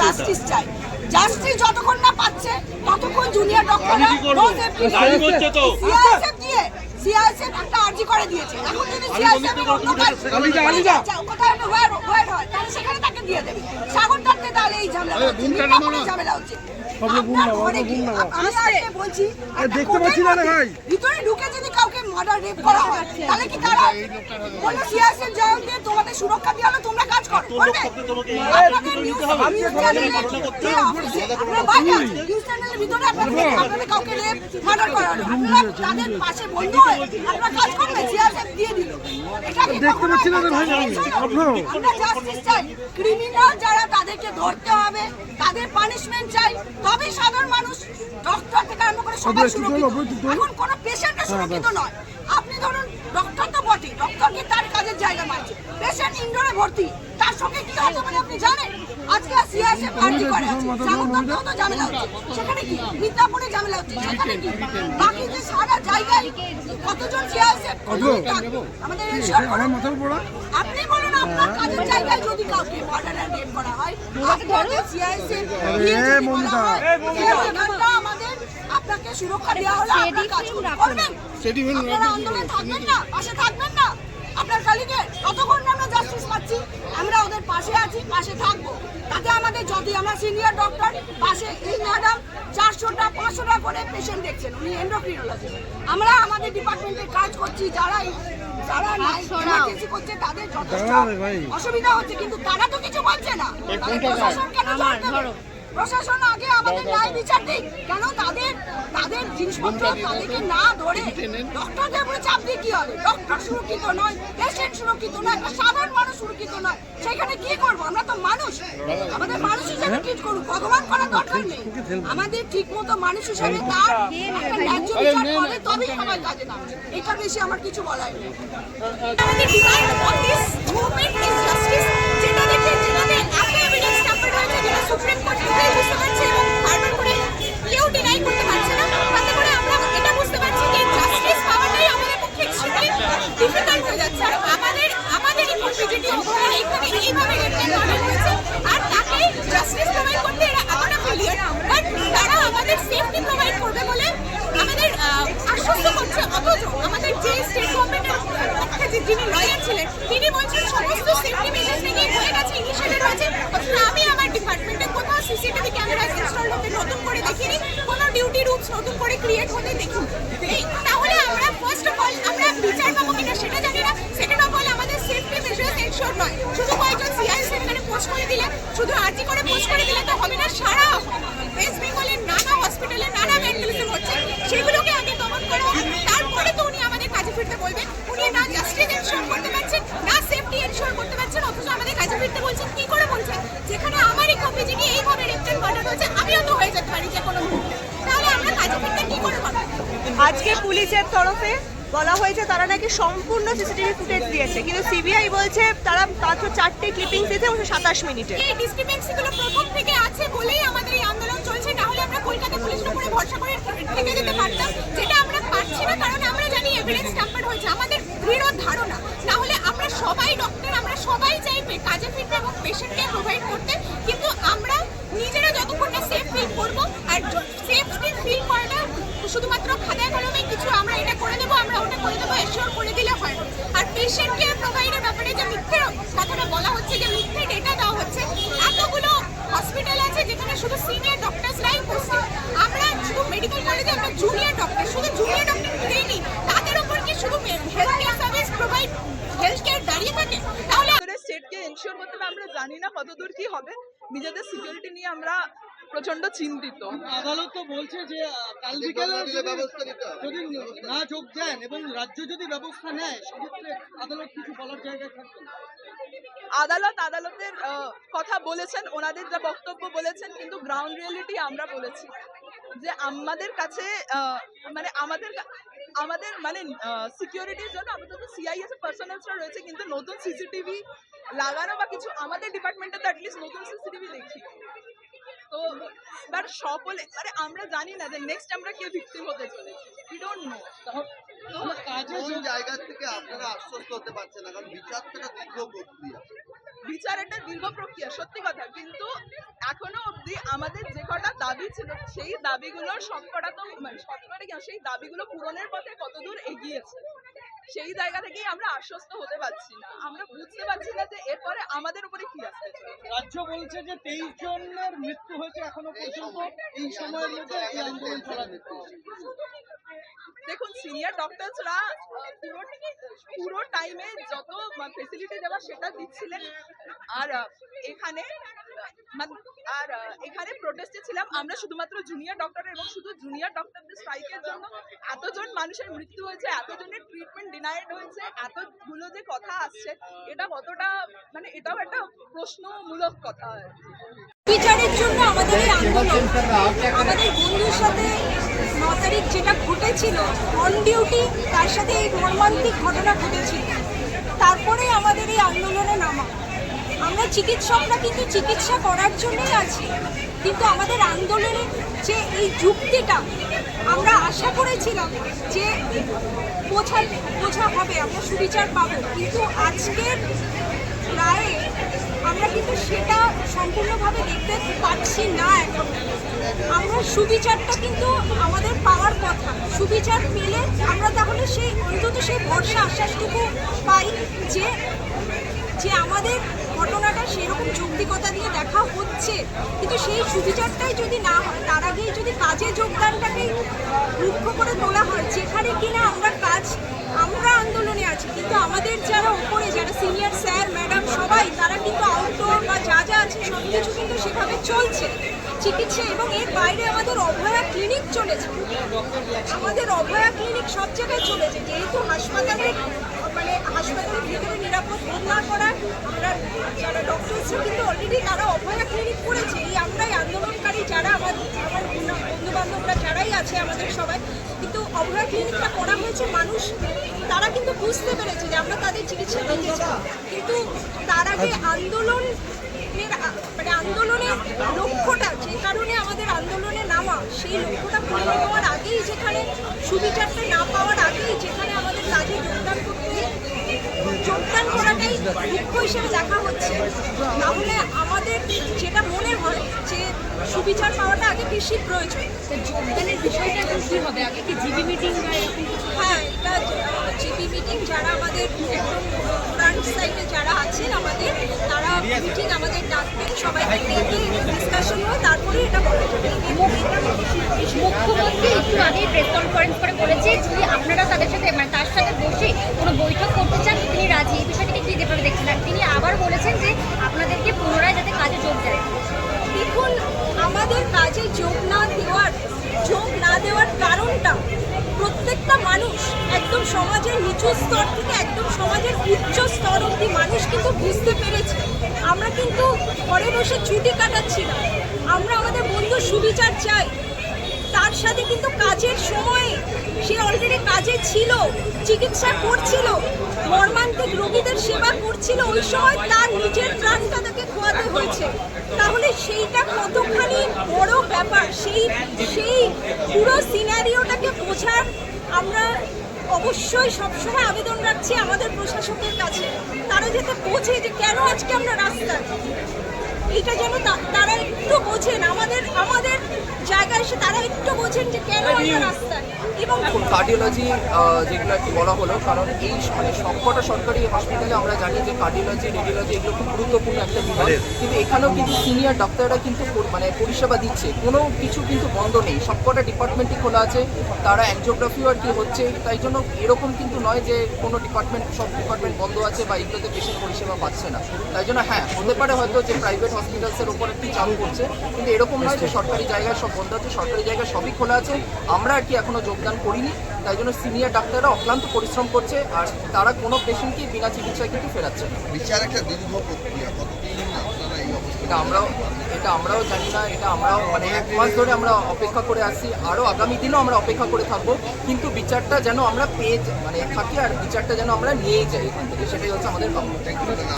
Justice চাই। Justice যতক্ষণ না পাচ্ছে ততক্ষণ জুনিয়র ডক্টররা আমি কি করব? live হচ্ছে তো। সিআইএসএফ দিয়ে সিআইএসএফ একটা আর্জি করে দিয়েছে। এখন যদি সিআইএসএফ অন্য কাজ- আলিজা, আলিজা। কোথাও একটা ওয়ার ওয়ার হয়? তাহলে সেখানে তাকে দিয়ে দেবে। সাগর তাহলে এই ঝামেলা হচ্ছে। ঝামেলা হচ্ছে। আপনার ঘরে কি আমি বলছি দেখতে পাচ্ছি না ভাই। ভিতরে ঢুকে যদি কাউকে মার্ডার রেপ করা হয়? তাহলে কি তারা বলল সিআইএসএফ জবাব দিয়ে তোমাদের সুরক্ষা দিয়ে হলো তোমরা কাজ করো। করবে আপনাদের নিউজ নিউজ চ্যানেলে যে অফিসে আপনারা বাইরে আছেন নিউজ চ্যানেলের ভিতরে আপনাদের আপনাদের কাউকে রেপ মার্ডার করা হলো আপনারা তাদের পাশে বন্ধু হয়ে আপনারা কাজ করবে সিআইএসএফ দিয়ে দিল। এটা কি দেখতে পাচ্ছি না ভাই, আমরা জাস্টিস চাই। ক্রিমিনাল যারা তাদেরকে ধরতে হবে তাদের পানিশমেন্ট চাই। তবেই সাধারণ মানুষ ডক্টর থেকে আরম্ভ করে সবাই সুরক্ষিত। এখন কোনো পেশেন্টও সুরক্ষিত নয়। আপনি ধরুন ডক্টর তো বটে ডক্টরকে তার কাজের জায়গা মানছে পেশেন্ট ইনডোরে ভর্তি। তার সঙ্গে কি হতে পারে আপনি জানেন? আজকে সিআইএসএফ পার্টি করে আছে। তো ঝামেলা হচ্ছে। সেখানে কি? মিদনাপুরে ঝামেলা হচ্ছে। সেখানে কি? বাকি যে সারা জায়গায় কতজন সিআইএসএফ আমাদের করুন। আপনি বলুন আপনার কাজের জায়গায় যদি কাউকে করা হয় আপনাদের সিআইএসএফ মমতা। আপনাকে সুরক্ষা দেওয়া হলো আপনার কাজ। করবেন? আপনারা আন্দোলনে থাকবেন না পাশে থাকবেন না। আপনার কালিকে ততক্ষণ না আমরা জাস্টিস পাচ্ছি। আমরা ওদের পাশে আছি পাশে থাকব। তাতে আমাদের যদি আমরা সিনিয়র ডক্টর পাশে এই ম্যাডাম চারশোটা পাঁচশোটা করে পেশেন্ট দেখছেন উনি এন্ডোক্রিনোলজিস্ট আমরা আমাদের ডিপার্টমেন্টে কাজ করছি যারা যারা ইমার্জেন্সি করছে তাদের যথেষ্ট অসুবিধা হচ্ছে কিন্তু তারা তো কিছু বলছে না। প্রশাসন কেন প্রশাসন আগে আমাদের ন্যায় বিচার দিক। কেন তাদের জিনিসপত্র তাদেরকে না ধরে ডক্টরদের উপরে চাপ দিয়ে কি হবে? ডক্টর সুরক্ষিত নয় পেশেন্ট সুরক্ষিত নয় সাধারণ মানুষ সুরক্ষিত নয়। সেখানে কি আমরা তো মানুষ। আমাদের মানুষ ট্রিট করুন ভগবান করার দরকার নেই। আমাদের ঠিক মতো মানুষ হিসেবে তার ন্যায্য বিচার করে তবেই সবাই কাজে এটা বেশি আমার কিছু বলার নেই। সুপ্রিম কোর্ট বুঝতে পারছে এবং ডিফিকাল্ট হয়ে যাচ্ছে। আর আমাদের আমাদেরই কম্পিটিটিভ ওভারঅল এইখানে এইভাবে রেটেন মডেল হয়েছে। আর তাকে জাস্টিস প্রোভাইড করতে এরা এতটা ফেলিয়ার বাট তারা আমাদের সেফটি প্রোভাইড করবে বলে আমাদের আশ্বস্ত করছে। অথচ আমাদের যে স্টেট গভর্নমেন্টের পক্ষে যে যিনি লয়ার ছিলেন, তিনি বলছেন সমস্ত সেফটি মেজার্স নাকি হয়ে গেছে ইনিশিয়েটিভ হয়েছে অথচ আমি আমার ডিপার্টমেন্টে কোথাও সিসিটিভি ক্যামেরা ইনস্টল হতে নতুন করে দেখিনি, কোনো ডিউটি রুমস নতুন করে ক্রিয়েট হতে দেখিনি এই তাহলে আমরা ফার্স্ট অফ অল আমরা বিচার পাবো কিনা সেটা জানি না সেকেন্ড অফ অল আমাদের সেফটি মেজার্স নয়। শুধু কয়েকজন সিআইএস এখানে পোস্ট করে দিলে, শুধু আর্জি করে পোস্ট করে দিলে তো হবে না, সারা ওয়েস্ট বেঙ্গলের নানা হসপিটালে নানা ভ্যান্ডালিজম হচ্ছে, সেগুলোকে আগে দমন করা। তারপরে তো উনি আমাদের কাজে ফিরতে বলবেন উনি না জাস্টিস এনশোর করতে পারছেন, না সেফটি এনশোর করতে পারছেন, অথচ আমাদের কাজে ফিরতে বলছেন, কি করে বলছেন? যেখানে আমারই কপি যিনি এইভাবে রেপটেন মার্ডার হয়েছে আমিও তো হয়ে যেতে পারি যে কোনো মুহূর্তে। তাহলে আমরা কাজে ফিরতে কি করে পারব? আজকে পুলিশের তরফে বলা হয়েছে তারা নাকি সম্পূর্ণ সিসিটিভি ফুটেজ দিয়েছে। কিন্তু সিবিআই বলছে তারা মাত্র চারটে ক্লিপিংস দিয়েছে ওটা সাতাশ মিনিটে। এই ডিসক্রিপেন্সিগুলো প্রথম থেকে আছে বলেই আমাদের এই আন্দোলন চলছে। না হলে আমরা কলকাতা পুলিশের উপরে ভরসা করে থেকে যেতে পারতাম, যেটা আমরা পারছি না, কারণ আমরা জানি এভিডেন্স ট্যাম্পার হয়েছে। আমাদের দৃঢ় ধারণা না হলে আমরা সবাই ডক্টর আমরা সবাই চাই কাজে ফিরতে এবং পেশেন্টকে প্রোভাইড করতে। কিন্তু আমরা নিজেরা ফিল করব। আর সেফ ফিল করাটা শুধুমাত্র খাতায় কলমে কিছু আমরা এটা করে দেবো, আমরা ওটা করে দেবো এশিওর করে দিলে হয়। আর পেশেন্টকে প্রোভাইডের ব্যাপারে যে মিথ্যে কথাটা বলা হচ্ছে, যে মিথ্যে ডেটা দেওয়া হচ্ছে, এতগুলো হসপিটাল আছে যেখানে শুধু সিনিয়র ডক্টরসরাই উপস্থিত। আমরা শুধু মেডিকেল কলেজে আমরা জুনিয়র ডক্টর শুধু জুনিয়র ডক্টর ট্রেনিং তাদের উপর কি শুধু health care service provide health care দাঁড়িয়ে থাকে? তাহলে স্টেটকে এনশিওর করতে আমরা জানি না কতদূর কি হবে। নিজেদের সিকিউরিটি নিয়ে আমরা প্রচণ্ড চিন্তিত। আদালত তো বলছে যে কাল বিকেলে যদি না যোগ দেন এবং রাজ্য যদি ব্যবস্থা নেয় সেক্ষেত্রে আদালত কিছু বলার জায়গায় থাকবে আদালত আদালতের আহ, কথা বলেছেন ওনাদের যা বক্তব্য বলেছেন কিন্তু গ্রাউন্ড রিয়েলিটি আমরা বলেছি যে আমাদের কাছে আহ, মানে আমাদের আমাদের মানে সিকিউরিটির জন্য আপাতত সিআইএস এর পার্সোনালসরা রয়েছে কিন্তু নতুন সিসিটিভি লাগানো বা কিছু আমাদের ডিপার্টমেন্টে তো অ্যাটলিস্ট নতুন সিসিটিভি দেখি তো এবার সকলে মানে আমরা জানি না যে নেক্সট আমরা কেউ ভিকটিম হতে চলেছি। উই ডোন্ট নো কোন জায়গা থেকে আপনারা আশ্বস্ত হতে পারছেন না কারণ বিচার একটা দীর্ঘ প্রক্রিয়া। বিচার একটা দীর্ঘ প্রক্রিয়া সত্যি কথা। কিন্তু এখনও অবধি আমাদের যে কটা দাবি ছিল সেই দাবিগুলোর সবকটা তো মানে সবকটা সেই দাবিগুলো পূরণের পথে কতদূর এগিয়েছে? সেই জায়গা থেকেই আমরা আশ্বস্ত হতে পারছি না। আমরা বুঝতে পারছি না যে এরপরে আমাদের উপরে কি আছে রাজ্য বলছে যে তেইশ জনের মৃত্যু হয়েছে এখনও পর্যন্ত। এই সময়ের মধ্যে এই আন্দোলন চলা যেত দেখুন সিনিয়র ডক্টরসরা পুরো পুরো টাইমে যত ফেসিলিটি দেওয়া সেটা দিচ্ছিলেন। আর এখানে আর এখানে প্রোটেস্টে ছিলাম। আমরা শুধুমাত্র জুনিয়র ডক্টর এবং শুধু জুনিয়র ডক্টরদের স্ট্রাইকের জন্য এতজন মানুষের মৃত্যু হয়েছে, এতজনের ট্রিটমেন্ট ডিনাইড হয়েছে, এতগুলো যে কথা আসছে, এটা কতটা মানে এটাও একটা প্রশ্নমূলক কথা বিচারের জন্য আমাদের এই আন্দোলন, আমাদের বন্ধুর সাথে ন তারিখ যেটা ঘটেছিল অন ডিউটি তার সাথে এই মর্মান্তিক ঘটনা ঘটেছিল। তারপরে আমাদের এই আন্দোলনে নামা। আমরা চিকিৎসকরা কিন্তু চিকিৎসা করার জন্যই আছি। কিন্তু আমাদের আন্দোলনের যে এই যুক্তিটা আমরা আশা করেছিলাম যে বোঝা বোঝা হবে, আমরা সুবিচার পাবো। কিন্তু আজকের রায়ে আমরা কিন্তু সেটা সম্পূর্ণভাবে দেখতে পাচ্ছি না এখন। আমরা সুবিচারটা কিন্তু আমাদের পাওয়ার কথা। সুবিচার পেলে আমরা তাহলে সেই অন্তত সেই ভরসা, আশ্বাসটুকু পাই যে যে আমাদের ঘটনাটা সেরকম যৌক্তিকতা দিয়ে দেখা হচ্ছে। কিন্তু সেই সুবিচারটাই যদি না হয়, তার আগেই যদি কাজে যোগদানটাকে মুখ্য করে তোলা হয়, যেখানে কিনা আমরা কাজ, আমরা আন্দোলনে আছি, কিন্তু আমাদের যারা ওপরে, যারা সিনিয়র স্যার তারা কিন্তু আউটডোর বা যা যা আছে সব কিছু কিন্তু সেভাবে চলছে। চিকিৎসা এবং এর বাইরে আমাদের অভয়া ক্লিনিক চলেছে। আমাদের অভয়া ক্লিনিক সব জায়গায় চলেছে। যেহেতু হাসপাতালের মানে হাসপাতালের ভিতরে নিরাপদ বোধ না করার আমরা যারা ডক্টরস কিন্তু অলরেডি তারা অভয়া ক্লিনিক করেছে। এই আমরাই আন্দোলনকারী যারা আমার আমার বন্ধু বান্ধবরা যারাই আছে আমাদের সবাই অভয়া ক্লিনিকটা করা হয়েছে মানুষ তারা কিন্তু বুঝতে পেরেছে যে আমরা তাদের চিকিৎসা দিতে চাই। কিন্তু তার আগে আন্দোলন মানে আন্দোলনের লক্ষ্যটা যে কারণে আমাদের আন্দোলনে নামা সেই লক্ষ্যটা পূরণ হওয়ার আগেই যেখানে সুবিচারটা না পাওয়ার আগেই যেখানে আমাদের কাজে যোগদান করতে যোগদান করাটাই লক্ষ্য হিসেবে দেখা হচ্ছে। তাহলে আমাদের যেটা মনে হয় যে সুবিচার পাওয়াটা আগে বেশি প্রয়োজন। যোগদানের বিষয়টা কি হবে? আগে কি জিবি মিটিং বা হ্যাঁ এটা জিবি মিটিং যারা আমাদের একদম ফ্রন্ট সাইডে যারা আছেন আমাদের তারা মিটিং আমাদের ডাকবেন সবাইকে ডেকে ডিসকাশন হয় তারপরে এটা বলা যাবে মুখ্যমন্ত্রী একটু আগে প্রেস কনফারেন্স করে বলেছে যদি আপনারা তাদের সাথে মানে তার সাথে বসে কোনো বৈঠক প্রত্যেকটা মানুষ একদম সমাজের নিচু স্তর থেকে একদম সমাজের উচ্চ স্তর অব্দি মানুষ কিন্তু বুঝতে পেরেছে। আমরা কিন্তু ঘরে বসে ছুটি কাটাচ্ছি না। আমরা আমাদের বন্ধু সুবিচার চাই। তার সাথে কিন্তু কাজের সময়ে সে অলরেডি কাজে ছিল, চিকিৎসা করছিল, মর্মান্তিক রোগীদের সেবা করছিল, ওই সময় তার নিজের প্রাণটা তাকে খোয়াতে হয়েছে। তাহলে সেইটা কতখানি বড় ব্যাপার? সেই সেই পুরো সিনারিওটাকে বোঝার আমরা অবশ্যই সবসময় আবেদন রাখছি আমাদের প্রশাসকের কাছে। তারা যাতে বোঝে যে কেন আজকে আমরা রাস্তায়। এটা যেন তারা একটু বোঝেন। আমাদের আমাদের একটু যে কেন এবং কার্ডিওলজি যেগুলো আর কি বলা হলো কারণ এই মানে সবকটা সরকারি হসপিটালে আমরা জানি যে কার্ডিওলজি রেডিওলজি এগুলো খুব গুরুত্বপূর্ণ একটা বিভাগ। কিন্তু এখানেও কিন্তু সিনিয়র ডাক্তাররা কিন্তু মানে পরিষেবা দিচ্ছে। কোনো কিছু কিন্তু বন্ধ নেই। সবকটা ডিপার্টমেন্টই খোলা আছে। তারা অ্যাংজিওগ্রাফিও আর কি হচ্ছে। তাই জন্য এরকম কিন্তু নয় যে কোনো ডিপার্টমেন্ট সব ডিপার্টমেন্ট বন্ধ আছে বা এগুলোতে পেশেন্ট পরিষেবা পাচ্ছে না। তাই জন্য হ্যাঁ হতে পারে হয়তো যে প্রাইভেট হসপিটালসের উপর একটু চাপ করছে কিন্তু এরকম নয় যে সরকারি জায়গায় সব বন্ধ আছে। সরকারি জায়গায় সবই খোলা আছে আমরা আর কি এখনও যোগদান করিনি তাই জন্য সিনিয়র ডাক্তাররা অক্লান্ত পরিশ্রম করছে আর তারা কোনো পেশেন্টকে বিনা চিকিৎসায় কিন্তু ফেরাচ্ছে না। বিচার একটা দীর্ঘ প্রক্রিয়া এটা আমরাও এটা আমরাও জানি না এটা আমরাও মানে এক মাস ধরে আমরা অপেক্ষা করে আসছি আরও আগামী দিনও আমরা অপেক্ষা করে থাকব কিন্তু বিচারটা যেন আমরা পেয়ে মানে থাকি আর বিচারটা যেন আমরা নিয়েই যাই এখান থেকে সেটাই হচ্ছে আমাদের কাম্য